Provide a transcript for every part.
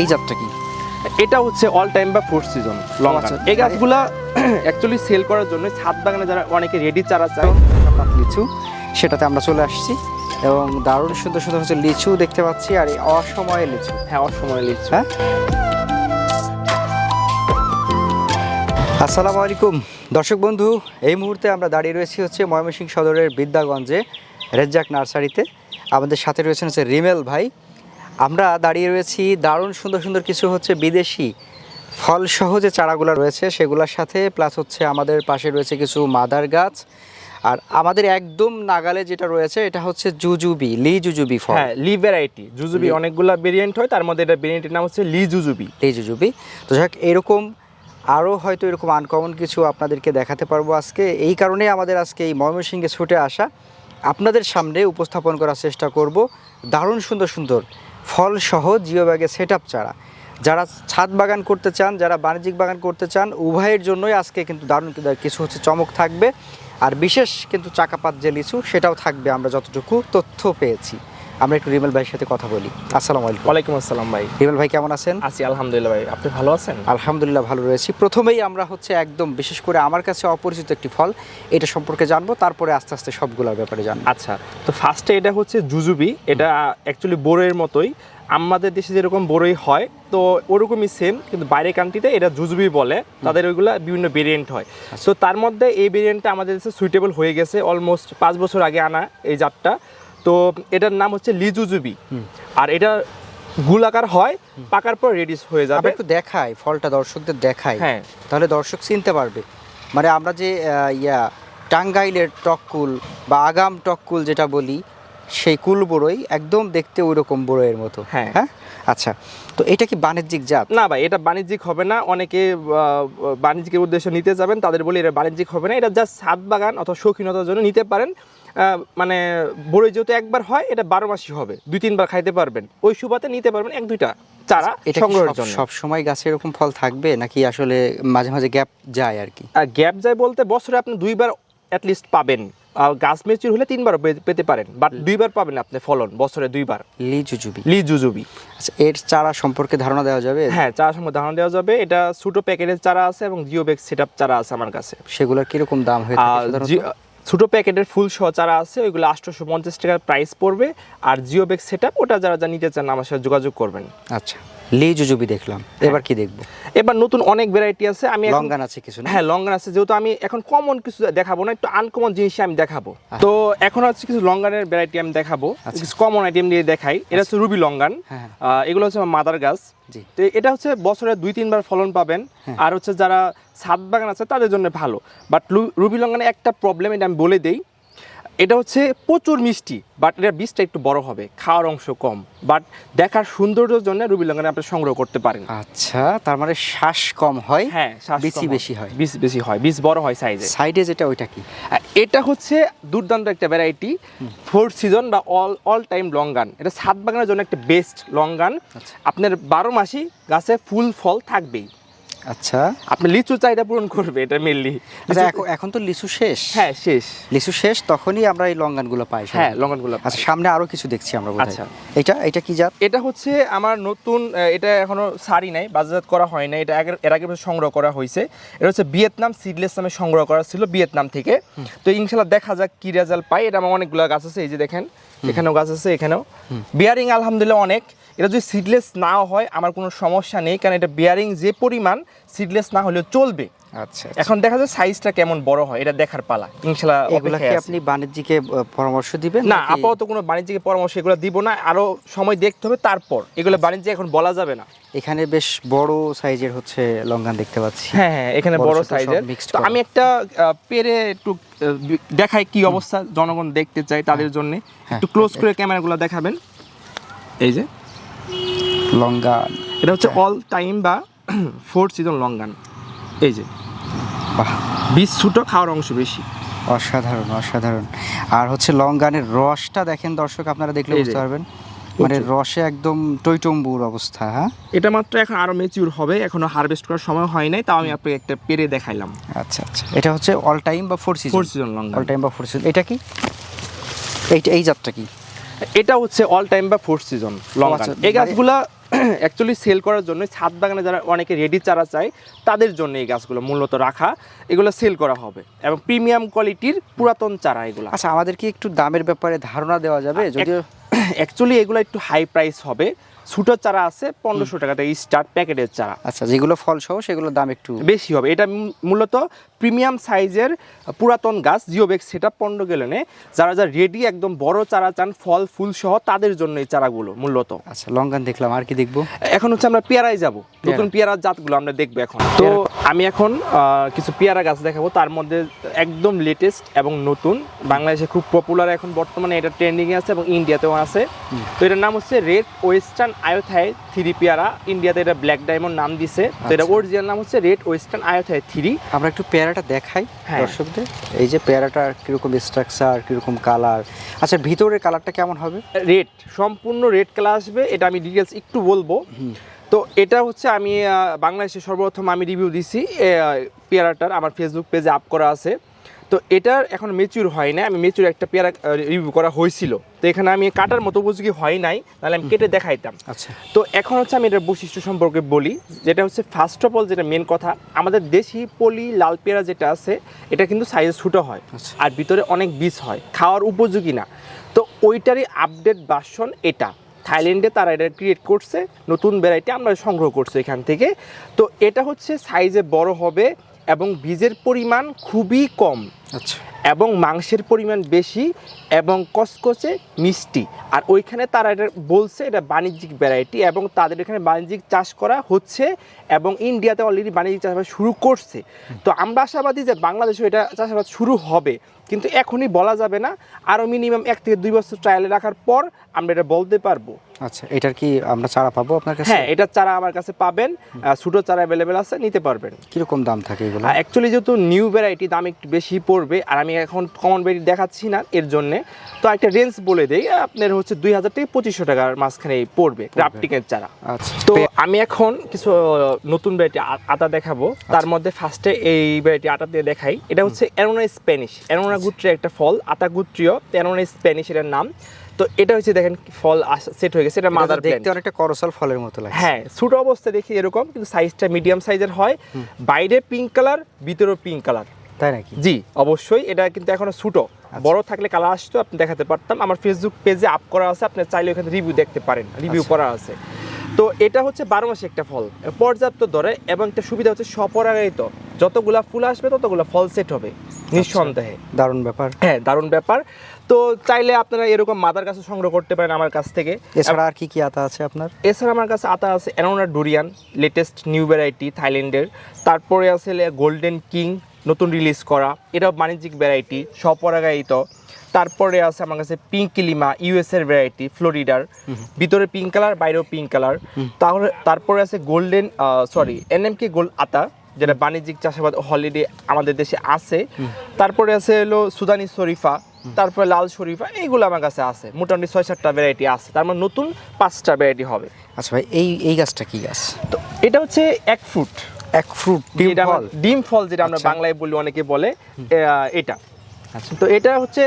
এই জাতটা কি? এটা হচ্ছে অল টাইম বা ফোর্থ সিজন লং আচ্ছা, এই গাছগুলা অ্যাকচুয়ালি সেল করার জন্য ছাদ বাগানে যারা অনেকে রেডি চারা চায়। লিচু সেটাতে আমরা চলে আসছি। এবং দারুণ সুন্দর সুন্দর হচ্ছে লিচু দেখতে পাচ্ছি আর এই অসময়ে লিচু। হ্যাঁ অসময় লিচু। হ্যাঁ? আসসালামু আলাইকুম। দর্শক বন্ধু এই মুহূর্তে আমরা দাঁড়িয়ে রয়েছি হচ্ছে ময়মনসিংহ সদরের বিদ্যাগঞ্জে রেজ্জাক নার্সারিতে। আমাদের সাথে রয়েছেন হচ্ছে রিমেল ভাই। আমরা দাঁড়িয়ে রয়েছি দারুণ সুন্দর সুন্দর কিছু হচ্ছে বিদেশি ফলসহ যে চারাগুলো রয়েছে সেগুলোর সাথে প্লাস হচ্ছে আমাদের পাশে রয়েছে কিছু মাদার গাছ। আর আমাদের একদম নাগালে যেটা রয়েছে এটা হচ্ছে জুজুবি লি জুজুবি ফল। হ্যাঁ লি ভ্যারাইটি জুজুবি অনেকগুলা ভেরিয়েন্ট হয় তার মধ্যে এটা ভেরিয়েন্টের নাম হচ্ছে লি জুজুবি। লি জুজুবি। তো যাক এরকম আরও হয়তো এরকম আনকমন কিছু আপনাদেরকে দেখাতে পারব আজকে। এই কারণেই আমাদের আজকে এই ময়মনসিংহে ছুটে আসা। আপনাদের সামনে উপস্থাপন করার চেষ্টা করব। দারুণ সুন্দর সুন্দর ফলসহ জিও ব্যাগে সেট আপ চারা। যারা ছাদ বাগান করতে চান, যারা বাণিজ্যিক বাগান করতে চান, উভয়ের জন্যই আজকে কিন্তু দারুণ কিছু হচ্ছে চমক থাকবে। আর বিশেষ কিন্তু চাকাপাত যে লিচু, সেটাও থাকবে আমরা যতটুকু তথ্য পেয়েছি। আমরা একটু রিমেল ভাইয়ের সাথে কথা বলি। আসসালামু আলাইকুম। ওয়ালাইকুম আসসালাম ভাই। রিমেল ভাই কেমন আছেন? আছি আলহামদুলিল্লাহ ভাই। আপনি ভালো আছেন? আলহামদুলিল্লাহ ভালো রয়েছি। প্রথমেই আমরা হচ্ছে একদম বিশেষ করে আমার কাছে অপরিচিত একটি ফল এটা সম্পর্কে জানব তারপরে আস্তে আস্তে সবগুলোর ব্যাপারে জানব। আচ্ছা তো ফার্স্টে এটা হচ্ছে জুজুবি। এটা অ্যাকচুয়ালি বড়ইয়ের মতোই। আমাদের দেশে যেরকম বড়ই হয় তো ওরকমই সেম কিন্তু বাইরের কান্ট্রিতে এটা জুজুবি বলে। তাদের ওইগুলা বিভিন্ন ভেরিয়েন্ট হয়। তো তার মধ্যে এই ভেরিয়েন্টটা আমাদের দেশে সুইটেবল হয়ে গেছে অলমোস্ট পাঁচ বছর আগে আনা এই জাতটা। তো এটার নাম হচ্ছে লিজুজুবি। আর এটা গুলাকার হয় পাকার পর রেডিস হয়ে যাবে। একটু দেখাই ফলটা দর্শকদের দেখাই। হ্যাঁ। তাহলে দর্শক চিনতে পারবে। মানে আমরা যে ইয়া টাঙ্গাইলের টককুল বা আগাম টককুল যেটা বলি সেই কুল বড়ই একদম দেখতে ওই রকম বড়ইয়ের মতো। হ্যাঁ। হ্যাঁ? আচ্ছা। তো এটা কি বাণিজ্যিক জাত? না ভাই এটা বাণিজ্যিক হবে না। অনেকে বাণিজ্যিকের উদ্দেশ্যে নিতে যাবেন তাদের বলি এটা বাণিজ্যিক হবে না। এটা জাস্ট ছাদ বাগান অথবা শৌখিনতার জন্য নিতে পারেন। মানে বড়ই যেহেতু একবার হয় এটা বারো মাসই হবে। দুই তিনবার খাইতে পারবেন। ওই সুবাতে নিতে পারবেন এক দুইটা চারা এটা সংগ্রহের জন্য। সব সময় গাছে এরকম ফল থাকবে নাকি আসলে মাঝে মাঝে গ্যাপ যায় আর কি? আর গ্যাপ যায় বলতে বছরে আপনি দুইবার অ্যাটলিস্ট পাবেন। আর গাছ মেচুর হলে তিনবার পেতে পারেন। বাট দুইবার পাবেন আপনি ফলন বছরে দুইবার। লিচু জুবি লি জুজুবি। আচ্ছা এর চারা সম্পর্কে ধারণা দেওয়া যাবে? হ্যাঁ চারা সম্পর্কে ধারণা দেওয়া যাবে। এটা ছোটো প্যাকেটের চারা আছে এবং জিও ব্যাগ সেট চারা আছে আমার কাছে। সেগুলোর কীরকম দাম হয়ে ছোট প্যাকেটের ফুল সহ চারা আছে, ওইগুলো আটশোশো পঞ্চাশ টাকার প্রাইস পড়বে। আর জিও ব্যাগ সেট ওটা যারা যা নিতে চান, আমার সাথে যোগাযোগ করবেন। আচ্ছা। লি জুজুবি দেখলাম। এবার কি দেখব? এবার নতুন অনেক ভ্যারাইটি আছে আমি লঙ্গান আছে কিছু না? হ্যাঁ লঙ্গান আছে। যেহেতু আমি এখন কমন কিছু দেখাবো না একটু আনকমন জিনিস আমি দেখাবো। তো এখন হচ্ছে কিছু লঙ্গানের ভ্যারাইটি আমি দেখাবো। আচ্ছা। কিছু কমন আইটেম দিয়ে দেখাই। এটা হচ্ছে রুবি লঙ্গান। হ্যাঁ। আহ, এগুলো হচ্ছে মাদার গাছ। জি। তো এটা হচ্ছে বছরে দুই তিনবার ফলন পাবেন। হ্যাঁ। আর হচ্ছে যারা ছাদ বাগান আছে তাদের জন্য ভালো। বাট রুবি লঙ্গানে একটা প্রবলেম এটা আমি বলে দেই। এটা হচ্ছে প্রচুর মিষ্টি বাট এটার বীজটা একটু বড় হবে খাওয়ার অংশ কম বাট দেখার সৌন্দর্যের জন্য রুবি লঙ্গানে আপনি সংগ্রহ করতে পারেন। আচ্ছা তার মানে শ্বাস কম হয় হ্যাঁ বেশি বেশি হয়। বীজ বেশি হয় বীজ বড় হয় সাইজে সাইডে যেটা ওইটা কি? এটা হচ্ছে দুর্দান্ত একটা ভ্যারাইটি ফোর সিজন বা all all time longan এটা ছাদ বাগানের জন্য একটা বেস্ট লং গান আচ্ছা। আপনার বারো মাসই গাছে ফুল ফল থাকবেই। আচ্ছা। আপনি লিচু চাহিদা পূরণ করবে এটা মেনলি আচ্ছা এখন তো লিচু শেষ? হ্যাঁ শেষ। লিচু শেষ তখনই আমরা এই লঙ্গানগুলো পাই হ্যাঁ। লঙ্গনগুলো আচ্ছা সামনে আরও কিছু দেখছি আমরা আচ্ছা। এটা এটা কি জাত? এটা হচ্ছে আমার নতুন এটা এখনও সারি নাই বাজারজাত করা হয় না এটা এর আগে সংগ্রহ করা হয়েছে। এটা হচ্ছে ভিয়েতনাম সিডলেস নামে সংগ্রহ করা ছিল ভিয়েতনাম থেকে। তো ইনশাল্লাহ দেখা যাক কি রেজাল্ট পাই। এটা আমার অনেকগুলো গাছ আছে এই যে দেখেন এখানেও গাছ আছে এখানেও। বিয়ারিং আলহামদুলিল্লাহ অনেক। এটা যদি সিডলেস নাও হয় আমার কোনো সমস্যা নেই কারণ এটা বিয়ারিং যে পরিমাণ সিডলেস না হলেও চলবে। আচ্ছা এখন দেখা যায় সাইজটা কেমন বড় হয় এটা দেখার পালা। ইনশাল্লাহ এগুলা কি আপনি বাণিজ্যিকে পরামর্শ দিবেন না আপাতত কোনো বাণিজ্যিক পরামর্শ এগুলো দিব না আরও সময় দেখতে হবে তারপর। এগুলো বাণিজ্যিক এখন বলা যাবে না। এখানে বেশ বড় সাইজের হচ্ছে লঙ্গান দেখতে পাচ্ছি। হ্যাঁ হ্যাঁ এখানে বড় সাইজের তো আমি একটা পেরে একটু দেখাই কি অবস্থা জনগণ দেখতে চাই তাদের জন্য। হ্যাঁ, একটু ক্লোজ করে ক্যামেরাগুলো দেখাবেন। এই যে। লঙ্গান। এটা হচ্ছে হ্যাঁ। অল টাইম বা ফোর সিজন লঙ্গান। এই যে। বাহ। বীজ ছোটো খাওয়ার অংশ বেশি। অসাধারণ অসাধারণ। আর হচ্ছে লঙ্গানের রসটা দেখেন দর্শক আপনারা দেখলে বুঝতে পারবেন। মানে রসে একদম টইটম্বুর অবস্থা হ্যাঁ? এটা মাত্র এখন আরও মেচিউর হবে এখনও হারভেস্ট করার সময় হয় নাই তাও আমি আপনাকে একটা পেরে দেখাইলাম। আচ্ছা আচ্ছা। এটা হচ্ছে অল টাইম বা four season four season longan. All time বা ফোর সিজন এটা কি? এইটা এই জাতটা কি? এটা হচ্ছে অল টাইম বা ফোর্থ সিজন লং আচ্ছা, এই মানে- গাছগুলা অ্যাকচুয়ালি সেল করার জন্য ছাদ বাগানে যারা অনেকে রেডি চারা চায় তাদের জন্য এই গাছগুলো মূলত রাখা। এগুলো সেল করা হবে। এবং প্রিমিয়াম কোয়ালিটির পুরাতন চারা এগুলো। আচ্ছা আমাদের কি একটু দামের ব্যাপারে ধারণা দেওয়া যাবে? যদিও অ্যাকচুয়ালি এগুলো একটু হাই প্রাইস হবে। ছোটো চারা আছে পনেরোশো টাকা থেকে স্টার্ট প্যাকেটের চারা। আচ্ছা যেগুলো ফল সহ সেগুলোর দাম একটু বেশি হবে। এটা মূলত প্রিমিয়াম সাইজের পুরাতন গাছ জিওবেক সেটা পনেরো গেলেনে। যারা যারা রেডি একদম বড় চারা চান ফল ফুল সহ তাদের জন্য এই চারাগুলো মূলত। আচ্ছা লঙ্কান দেখলাম আর কি দেখব? এখন হচ্ছে আমরা পেয়ারায় যাব। নতুন পেয়ারার জাতগুলো আমরা দেখব এখন। তো আমি এখন কিছু পেয়ারা গাছ দেখাবো। তার মধ্যে একদম লেটেস্ট এবং নতুন। বাংলাদেশে খুব পপুলার এখন বর্তমানে এটা ট্রেন্ডিংয়ে আছে এবং ইন্ডিয়াতেও আছে। তো এটার নাম হচ্ছে রেড ওয়েস্টার্ন আয়োথাই থ্রি পেয়ারা ইন্ডিয়াতে এটা ব্ল্যাক ডায়মন্ড নাম দিছে। তো এটা আচ্ছা। অরিজিনাল নাম হচ্ছে রেড ওয়েস্টার্ন আয়োথাই থ্রি। আমরা একটু পেয়ারাটা দেখাই হ্যাঁ। দর্শকদের। এই যে পেয়ারাটার কীরকম স্ট্রাকচার কীরকম কালার আচ্ছা ভিতরের কালারটা কেমন হবে? রেড সম্পূর্ণ রেড কালার আসবে। এটা আমি ডিটেলস একটু বলব। তো এটা হচ্ছে আমি বাংলাদেশে সর্বপ্রথম আমি রিভিউ দিছি পেয়ারাটার। আমার ফেসবুক পেজে আপ করা আছে। তো এটার এখন মেচুর হয় না আমি মেচুর একটা পেয়ারা রিভিউ করা হয়েছিল। তো এখানে আমি কাটার মতো উপযোগী হয় নাই তাহলে আমি কেটে দেখাইতাম। আচ্ছা। তো এখন হচ্ছে আমি এটার বৈশিষ্ট্য সম্পর্কে বলি যেটা হচ্ছে ফার্স্ট অফ অল যেটা মেন কথা আমাদের দেশি পলি লাল পেয়ারা যেটা আছে এটা কিন্তু সাইজে ছোটো হয়। আচ্ছা। আর ভিতরে অনেক বীজ হয় খাওয়ার উপযোগী না। তো ওইটারই আপডেট ভার্সন এটা। থাইল্যান্ডে তারা এটা ক্রিয়েট করছে নতুন ভ্যারাইটি আমরা সংগ্রহ করছি এখান থেকে। তো এটা হচ্ছে সাইজে বড় হবে এবং বীজের পরিমাণ খুবই কম। আচ্ছা। এবং মাংসের পরিমাণ বেশি এবং কসকসে মিষ্টি। আর ওইখানে তারা এটা বলছে এটা বাণিজ্যিক ভ্যারাইটি এবং তাদের এখানে বাণিজ্যিক চাষ করা হচ্ছে এবং ইন্ডিয়াতে অলরেডি বাণিজ্যিক চাষাবাদ শুরু করছে। তো আমরা আশাবাদী যে বাংলাদেশে এটা চাষাবাদ শুরু হবে। কিন্তু এখনই বলা যাবে না। আরও মিনিমাম এক থেকে দুই বছর ট্রায়ালে রাখার পর আমরা এটা বলতে পারব। আচ্ছা এটার কি আমরা চারা পাবো আপনার কাছে? হ্যাঁ এটার চারা আমার কাছে পাবেন ছোটো চারা অ্যাভেলেবেল আছে নিতে পারবেন। কীরকম দাম থাকে এগুলো? অ্যাকচুয়ালি যেহেতু নিউ ভ্যারাইটি দাম একটু বেশি পড়বে আর আমি এখন কমন ভ্যারাইটি দেখাচ্ছি না এর জন্যে। তো একটা রেঞ্জ বলে দেই আপনার হচ্ছে দুই হাজার থেকে পঁচিশশো টাকার মাঝখানে পড়বে গ্রাফটিকের চারা। আচ্ছা তো আমি এখন কিছু নতুন ভ্যারাইটি আটা দেখাবো। তার মধ্যে ফার্স্টে এই ভ্যারাইটি আটা দিয়ে দেখাই। এটা হচ্ছে অ্যারোনা স্প্যানিশ অ্যারোনা গুত্রিয় একটা ফল আতা গুত্রিয় অ্যারোনা স্প্যানিশ এটার নাম। তো এটা হচ্ছে দেখেন ফল সেট হয়ে গেছে এটা মাদার দেখতে অনেকটা করসাল ফলের মতো লাগে হ্যাঁ ছোট অবস্থায় দেখি এরকম কিন্তু সাইজটা মিডিয়াম সাইজের হয়। বাইরে পিঙ্ক কালার ভিতরেও পিঙ্ক কালার তাই নাকি? জি অবশ্যই এটা কিন্তু এখনও ছোট। বড় থাকলে কালার আসতো আপনি দেখাতে পারতাম। আমার ফেসবুক পেজে আপ করা আছে আপনি চাইলে ওখানে রিভিউ দেখতে পারেন রিভিউ আচ্ছা। করা আছে। তো এটা হচ্ছে বারো মাসে একটা ফল পর্যাপ্ত দরে এবং একটা সুবিধা হচ্ছে স্বপরাগায়িত যতগুলা ফুল আসবে ততগুলা ফল সেট হবে নিঃসন্দেহে। দারুণ ব্যাপার। হ্যাঁ দারুণ ব্যাপার। তো চাইলে আপনারা এরকম মাদার কাছে সংগ্রহ করতে পারেন আমার কাছ থেকে। এছাড়া আর কি কি আতা আছে আপনার? এছাড়া আমার কাছে আতা আছে annona durian latest new variety থাইল্যান্ডের। তারপরে আছে গোল্ডেন কিং নতুন রিলিজ করা। এটা বাণিজ্যিক ভ্যারাইটি স্বপরাগায়িত। তারপরে আছে আমার কাছে পিঙ্ক কিলিমা ইউএস এর ভ্যারাইটি ফ্লোরিডার ভিতরে পিঙ্ক কালার বাইরেও পিঙ্ক কালার তাহলে তারপরে আছে গোল্ডেন সরি এনএমকে গোল্ড আতা যেটা বাণিজ্যিক চাষাবাদ হলিডে আমাদের দেশে আছে। তারপরে আছে হলো সুদানি শরীফা তারপরে লাল শরীফা এইগুলো আমার কাছে আছে। মোটামুটি ছয় সাতটা ভ্যারাইটি আছে। তার মানে নতুন পাঁচটা ভ্যারাইটি হবে। আচ্ছা ভাই এই এই গাছটা কি গাছ? তো এটা হচ্ছে এক ফ্রুট এক ফ্রুট ডিম ফল? ডিম ফল যেটা আমরা আচ্ছা। বাংলায় বলি অনেকে বলে এটা। আচ্ছা। তো এটা হচ্ছে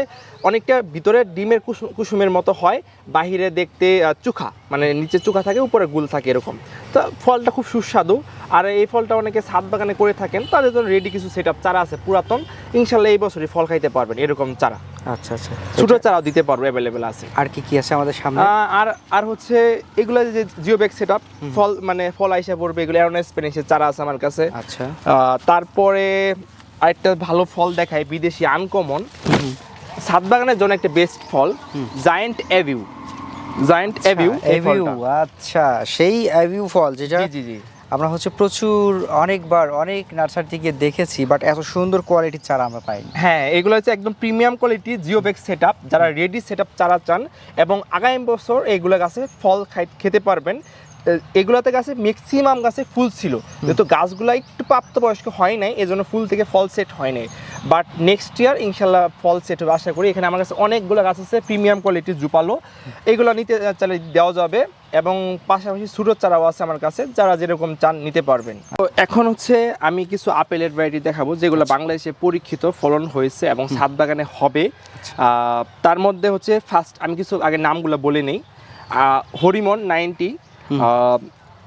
অনেকটা ভিতরে ডিমের কুসুম কুসুমের মতো হয় বাহিরে দেখতে চুখা। মানে নিচে চুখা থাকে উপরে গুল থাকে এরকম। তো ফলটা খুব সুস্বাদু। আর এই ফলটা অনেকে ছাদ বাগানে করে থাকেন তাদের জন্য রেডি কিছু সেট চারা আছে পুরাতন। ইনশাল্লাহ এই বছরই ফল খাইতে পারবেন এরকম চারা। আচ্ছা আচ্ছা। ছোটো চারাও দিতে পারব অ্যাভেলেবেল আছে। আর কি কি আছে আমাদের সামনে? আর আর হচ্ছে এগুলো যে জিও ব্যাগ সেট ফল মানে ফল আইসা পড়বে এগুলো অ্যারোনা স্পেনিশের চারা আছে আমার কাছে। আচ্ছা। তারপরে আরেকটা ভালো ফল দেখায় বিদেশি আনকমন ছাদ বাগানের জন্য একটা বেস্ট ফল জায়েন্ট অ্যাভিউ জায়েন্ট অ্যাভিউ এভিউ আচ্ছা সেই এভিউ ফল যেটা জি জি জি। আমরা হচ্ছে প্রচুর, অনেকবার অনেক নার্সারি থেকে দেখেছি বাট এত সুন্দর কোয়ালিটির চারা আমরা পাইনি। হ্যাঁ এগুলো হচ্ছে একদম premium quality geo bag set যারা রেডি সেট চারা চান, এবং আগামী বছর এইগুলো গাছে ফল খাই- খেতে পারবেন। এগুলোতে গাছে ম্যাক্সিমাম গাছে ফুল ছিল। যেহেতু গাছগুলো একটু প্রাপ্তবয়স্ক হয় নাই এজন্য ফুল থেকে ফল সেট হয় নাই। বাট নেক্সট ইয়ার ইনশাল্লাহ ফল সেট হবে আশা করি। এখানে আমার কাছে অনেকগুলো গাছ আছে প্রিমিয়াম কোয়ালিটির জুপালো। এগুলো নিতে চাইলে দেওয়া যাবে এবং পাশাপাশি ছোটো চারাও আছে আমার কাছে যারা যেরকম চান নিতে পারবেন। তো এখন হচ্ছে আমি কিছু আপেলের ভ্যারাইটি দেখাবো যেগুলো বাংলাদেশে পরীক্ষিত ফলন হয়েছে এবং ছাদ বাগানে হবে। তার মধ্যে হচ্ছে ফার্স্ট আমি কিছু আগে নামগুলো বলে নেই। Harimon ninety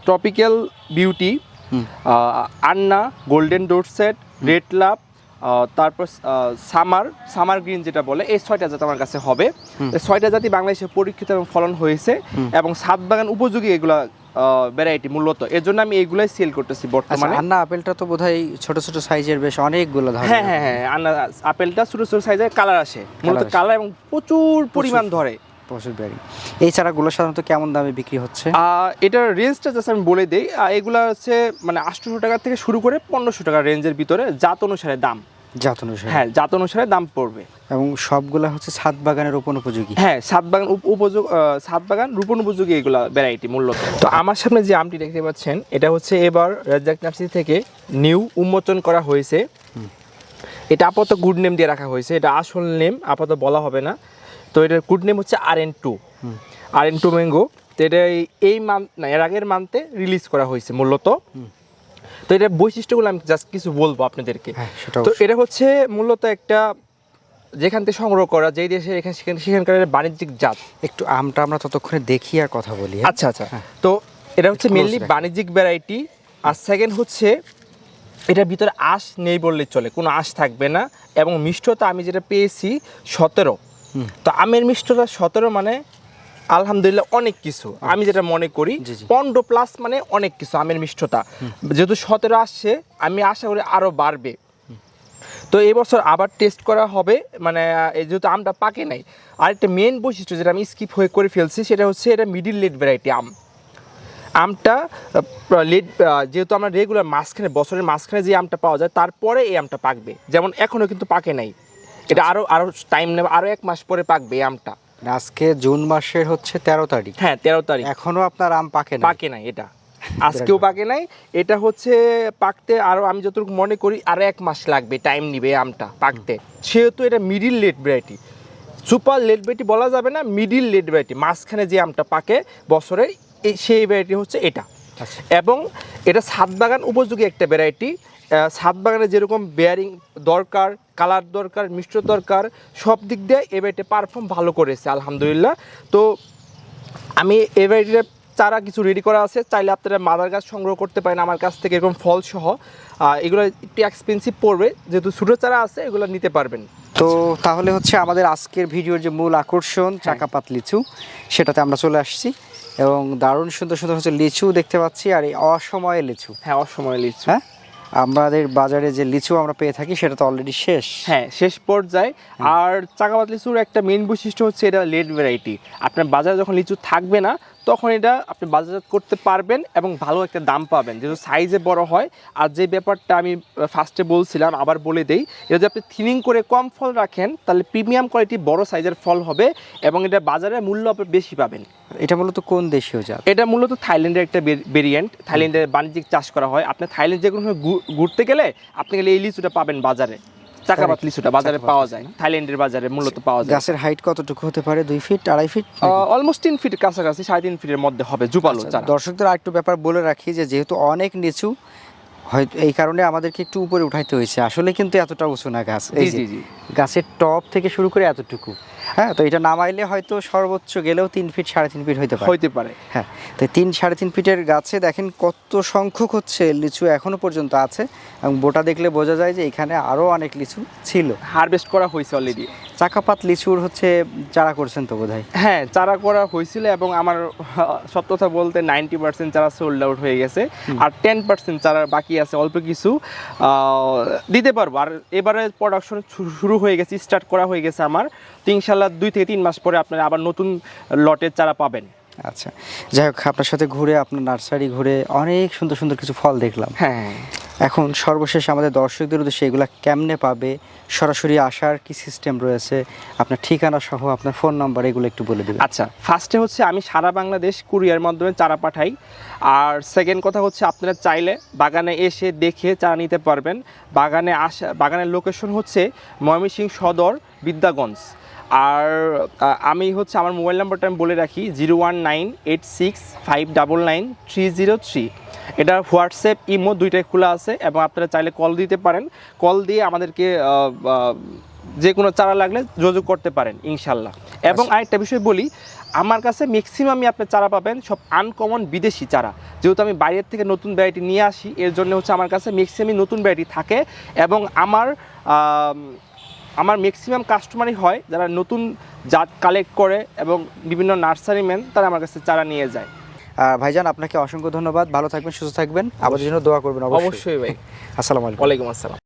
tropical beauty Anna golden Dorset red love তারপর সামার সামার গ্রিন যেটা বলে এই ছয়টা জাত আমার কাছে হবে। ছয়টা জাতি বাংলাদেশে পরীক্ষিত এবং ফলন হয়েছে এবং সাত বাগান উপযোগী এগুলা ভ্যারাইটি মূলত। এর জন্য আমি এগুলাই সেল করতেছি আচ্ছা বর্তমানে। আন্না আপেলটা তো বোধহয় ছোট ছোট সাইজের বেশ অনেকগুলো ধরে হ্যাঁ হ্যাঁ হ্যাঁ আন্না আপেলটা ছোট ছোট সাইজের কালার আসে। মূলত কালার এবং প্রচুর পরিমাণ ধরে। প্রচুর ব্যারি এই চারাগুলো সাধারণত কেমন দামে বিক্রি হচ্ছে? এটার রেঞ্জটা জাস্ট আমি বলে দিই। এগুলা হচ্ছে মানে আটশোশো টাকা থেকে শুরু করে পনেরোশো টাকা রেঞ্জের ভিতরে জাত অনুসারে দাম। জাত অনুসারে? হ্যাঁ জাত অনুসারে দাম পড়বে। এবং সবগুলা হচ্ছে ছাদ বাগানের রোপণ উপযোগী? হ্যাঁ সাত বাগান উপ- উপযোগ সাত বাগান রোপণ উপযোগী এগুলা ভ্যারাইটি মূলত। তো আমার সামনে যে আমটি দেখতে পাচ্ছেন এটা হচ্ছে এবার রাজ্জাক নার্সারি থেকে নিউ উন্মোচন করা হয়েছে। এটা আপাতত গুড নেম দিয়ে রাখা হয়েছে। এটা আসল নেম আপাতত বলা হবে না। তো এটার গুড নেম হচ্ছে R N two R N two mango তো এটা এই- মান্থ না এর আগের মান্থে রিলিজ করা হয়েছে মূলত। তো এটার বৈশিষ্ট্যগুলো আমি জাস্ট কিছু বলব আপনাদেরকে। হ্যাঁ তো এটা হচ্ছে মূলত একটা যেখান থেকে সংগ্রহ করা যেই দেশে এখানে সেখানে সেখানকার বাণিজ্যিক জাত। একটু আমটা আমরা ততক্ষণে দেখি আর কথা বলি হ্যাঁ? আচ্ছা আচ্ছা। তো এটা হচ্ছে মেনলি বাণিজ্যিক ভ্যারাইটি আর সেকেন্ড হচ্ছে এটার ভিতরে আঁশ নেই বললে চলে। কোনো আঁশ থাকবে না। এবং মিষ্টতা আমি যেটা পেয়েছি সতেরো। তো আমের মিষ্টতা সতেরো মানে আলহামদুলিল্লাহ অনেক কিছু। আমি যেটা মনে করি। পনেরো প্লাস মানে অনেক কিছু আমের মিষ্টতা। যেহেতু সতেরো আসছে আমি আশা করি আরও বাড়বে। তো এবছর আবার টেস্ট করা হবে মানে এই যেহেতু আমটা পাকে নাই। আরেকটা মেন বৈশিষ্ট্য যেটা আমি স্কিপ হয়ে করে ফেলছি সেটা হচ্ছে এটা মিডিল লেট ভ্যারাইটি আম। আমটা লেট যেহেতু আমরা রেগুলার মাঝখানে বছরের মাঝখানে যে আমটা পাওয়া যায় তারপরে এই আমটা পাকবে। যেমন এখনও কিন্তু পাকে নাই। এটা আরও আরও টাইম নেবে আরও এক মাস পরে পাকবে এই আমটা। আজকে জুন মাসের হচ্ছে তেরো তারিখ। হ্যাঁ তেরো তারিখ। এখনও আপনার আম পাকে না পাকে নাই এটা। আজকেও পাকে নাই। এটা হচ্ছে পাকতে আরও আমি যতটুকু মনে করি আরও এক মাস লাগবে টাইম নিবে আমটা পাকতে। সেহেতু এটা middle late variety super late variety বলা যাবে না মিডিল লেট ভ্যারাইটি মাঝখানে যে আমটা পাকে বছরে সেই ভ্যারাইটি হচ্ছে এটা। আচ্ছা। এবং এটা ছাদ বাগান উপযোগী একটা ভ্যারাইটি বাগানে যেরকম বেয়ারিং দরকার কালার দরকার মিষ্ট দরকার সব দিক দিয়ে এ ভ্যারাইটি পারফর্ম ভালো করেছে আলহামদুলিল্লাহ। তো আমি এই ভ্যারাইটির চারা কিছু রেডি করা আছে চাইলে আপনারা মাদার গাছ সংগ্রহ করতে পারেন আমার কাছ থেকে এরকম ফল সহ এগুলো একটু এক্সপেন্সিভ পড়বে যেহেতু ছোটো চারা আছে এগুলো নিতে পারবেন। তো তাহলে হচ্ছে আমাদের আজকের ভিডিওর যে মূল আকর্ষণ হ্যাঁ। চাকাপাত লিচু সেটাতে আমরা চলে আসছি। এবং দারুণ সুন্দর সুন্দর হচ্ছে লিচু দেখতে পাচ্ছি আর এই অসময়ে লিচু। হ্যাঁ অসময়ে লিচু। হ্যাঁ? আমাদের বাজারে যে লিচু আমরা পেয়ে থাকি সেটা তো অলরেডি শেষ। হ্যাঁ শেষ পর্যায়ে। আর চাকাপাত লিচুর একটা মেন বৈশিষ্ট্য হচ্ছে এটা লেট ভ্যারাইটি আপনার বাজারে যখন লিচু থাকবে না তখন এটা আপনি বাজারজাত করতে পারবেন এবং ভালো একটা দাম পাবেন। যেহেতু সাইজে বড় হয় আর যে ব্যাপারটা আমি ফার্স্টে বলছিলাম আবার বলে দেই এটা যদি আপনি থিনিং করে কম ফল রাখেন তাহলে প্রিমিয়াম কোয়ালিটি বড় সাইজের ফল হবে এবং এটা বাজারে মূল্য আপনি বেশি পাবেন। এটা মূলত কোন দেশীয় জাত? এটা মূলত থাইল্যান্ডের একটা ভেরিয়েন্ট থাইল্যান্ডের বাণিজ্যিক চাষ করা হয়। আপনি থাইল্যান্ড যে কোনো ঘুরতে গেলে আপনি গেলে এই লিচুটা পাবেন বাজারে। চাকাপাত লিচুটা বাজারে পাওয়া যায় থাইল্যান্ডের বাজারে মূলত পাওয়া যায়। গাছের হাইট কতটুকু হতে পারে? দুই ফিট আড়াই ফিট অলমোস্ট তিন ফিট কাছাকাছি সাড়ে তিন ফিটের মধ্যে হবে জুপালো আচ্ছা, দর্শকদের আরেকটু ব্যাপার বলে রাখি যে যেহেতু অনেক নিচু হয়তো এই কারণে আমাদেরকে একটু উপরে উঠাইতে হয়েছে। আসলে কিন্তু এতটা উঁচু না গাছ। এই গাছের টপ থেকে শুরু করে এতটুকু। হ্যাঁ তো এটা নামাইলে হয়তো সর্বোচ্চ গেলেও তিন ফিট সাড়ে তিন ফিট হইতে পারে। হইতে পারে। হ্যাঁ তো তিন সাড়ে তিন ফিটের গাছে দেখেন কত সংখ্যক হচ্ছে লিচু এখনও পর্যন্ত আছে এবং বোটা দেখলে বোঝা যায় যে এখানে আরও অনেক লিচু ছিল। হারভেস্ট করা হয়েছে অলরেডি চাকাপাত লিচুর হচ্ছে চারা করছেন তো বোধহয়? হ্যাঁ চারা করা হয়েছিল এবং আমার সত্য কথা বলতে নাইনটি পার্সেন্ট চারা সোল্ড আউট হয়ে গেছে আর টেন পার্সেন্ট চারা বাকি আছে অল্প কিছু দিতে পারব। আর এবারে প্রোডাকশন শুরু হয়ে গেছে স্টার্ট করা হয়ে গেছে আমার। তো ইনশাল্লাহ দুই থেকে তিন মাস পরে আপনারা আবার নতুন লটের চারা পাবেন। আচ্ছা যাই হোক আপনার সাথে ঘুরে আপনার নার্সারি ঘুরে অনেক সুন্দর সুন্দর কিছু ফল দেখলাম। হ্যাঁ। এখন সর্বশেষ আমাদের দর্শকদের উদ্দেশ্যে এগুলা কেমনে পাবে? সরাসরি আসার কি সিস্টেম রয়েছে? আপনার ঠিকানা সহ আপনার ফোন নাম্বার এগুলো একটু বলে দেবেন। আচ্ছা ফার্স্টে হচ্ছে আমি সারা বাংলাদেশ কুরিয়ার মাধ্যমে চারা পাঠাই। আর সেকেন্ড কথা হচ্ছে আপনারা চাইলে বাগানে এসে দেখে চারা নিতে পারবেন। বাগানে আসা বাগানের লোকেশন হচ্ছে ময়মনসিংহ সদর বিদ্যাগঞ্জ। আর আমি হচ্ছে আমার মোবাইল নাম্বারটা আমি বলে রাখি zero one nine eight six five double nine three zero three. এটা হোয়াটসঅ্যাপ ইমো দুইটাই খোলা আছে এবং আপনারা চাইলে কল দিতে পারেন। কল দিয়ে আমাদেরকে যে কোনো চারা লাগলে যোগাযোগ করতে পারেন ইনশাল্লাহ। এবং আরেকটা বিষয় বলি আমার কাছে ম্যাক্সিমামই আপনি চারা পাবেন সব আনকমন বিদেশি চারা। যেহেতু আমি বাইরের থেকে নতুন ভ্যারাইটি নিয়ে আসি এর জন্য হচ্ছে আমার কাছে ম্যাক্সিমামই নতুন ভ্যারাইটি থাকে। এবং আমার আম, আমার ম্যাক্সিমাম কাস্টমারই হয় যারা নতুন জাত কালেক্ট করে এবং বিভিন্ন নার্সারিম্যান তারা আমার কাছে চারা নিয়ে যায়। আর ভাইজান আপনাকে অসংখ্য ধন্যবাদ। ভালো থাকবেন সুস্থ থাকবেন। আমাদের জন্য দোয়া করবেন অবশ্যই। অবশ্যই ভাই। আসসালামু আলাইকুম। ওয়ালাইকুম আসসালাম।